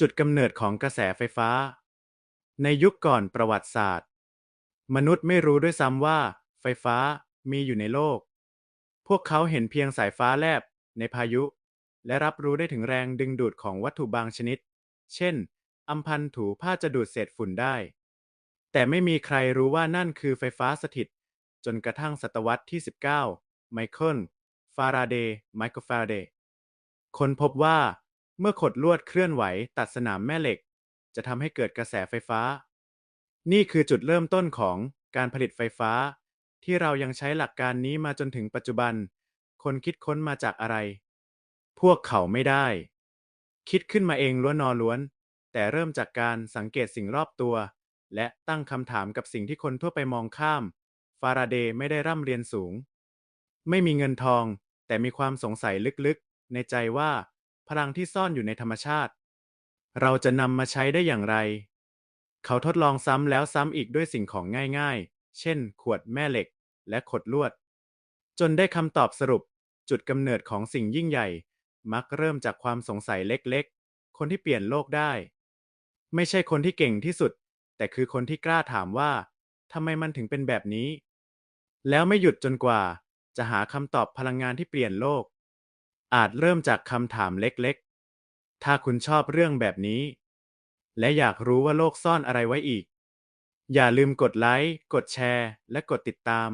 จุดกำเนิดของกระแสไฟฟ้า ในยุคก่อนประวัติศาสตร์ มนุษย์ไม่รู้ด้วยซ้ำว่า ไฟฟ้ามีอยู่ในโลก พวกเขาเห็นเพียงสายฟ้าแลบในพายุ และรับรู้ได้ถึงแรงดึงดูดของวัตถุบางชนิด เช่น อัมพันถูผ้าจะดูดเศษฝุ่นได้ แต่ไม่มีใครรู้ว่านั่นคือไฟฟ้าสถิต จนกระทั่งศตวรรษที่ 19 ไมเคิล ฟาราเดย์ ไมเคิลฟาราเดย์ ค้นพบว่า เมื่อขดลวดเคลื่อนไหวตัดสนามแม่เหล็ก จะทำให้เกิดกระแสไฟฟ้า นี่คือจุดเริ่มต้นของการผลิตไฟฟ้า ที่เรายังใช้หลักการนี้มาจนถึงปัจจุบัน คนคิดค้นมาจากอะไร พวกเขาไม่ได้ คิดขึ้นมาเองล้วนนอล้วน แต่เริ่มจากการสังเกตสิ่งรอบตัว และตั้งคำถามกับสิ่งที่คนทั่วไปมองข้าม ฟาราเดย์ไม่ได้ร่ำเรียนสูง ไม่มีเงินทอง แต่มีความสงสัยลึกๆ ในใจว่า พลังที่ซ่อนอยู่ในธรรมชาติ เราจะนำมาใช้ได้อย่างไร เขาทดลองซ้ำแล้วซ้ำอีกด้วยสิ่งของง่าย ๆ เช่น ขวดแม่เหล็ก และขดลวด จนได้คำตอบสรุป จุดกำเนิดของสิ่งยิ่งใหญ่ มักเริ่มจากความสงสัยเล็กๆ คนที่เปลี่ยนโลกได้ ไม่ใช่คนที่เก่งที่สุด แต่คือคนที่กล้าถามว่าทำไมมันถึงเป็นแบบนี้ แล้วไม่หยุดจนกว่า จะหาคำตอบพลังงานที่เปลี่ยนโลก อาจเริ่มจากคำถามเล็กๆ ถ้าคุณชอบเรื่องแบบนี้ และอยากรู้ว่าโลกซ่อนอะไรไว้อีก อย่าลืมกดไลค์ กดแชร์ และกดติดตาม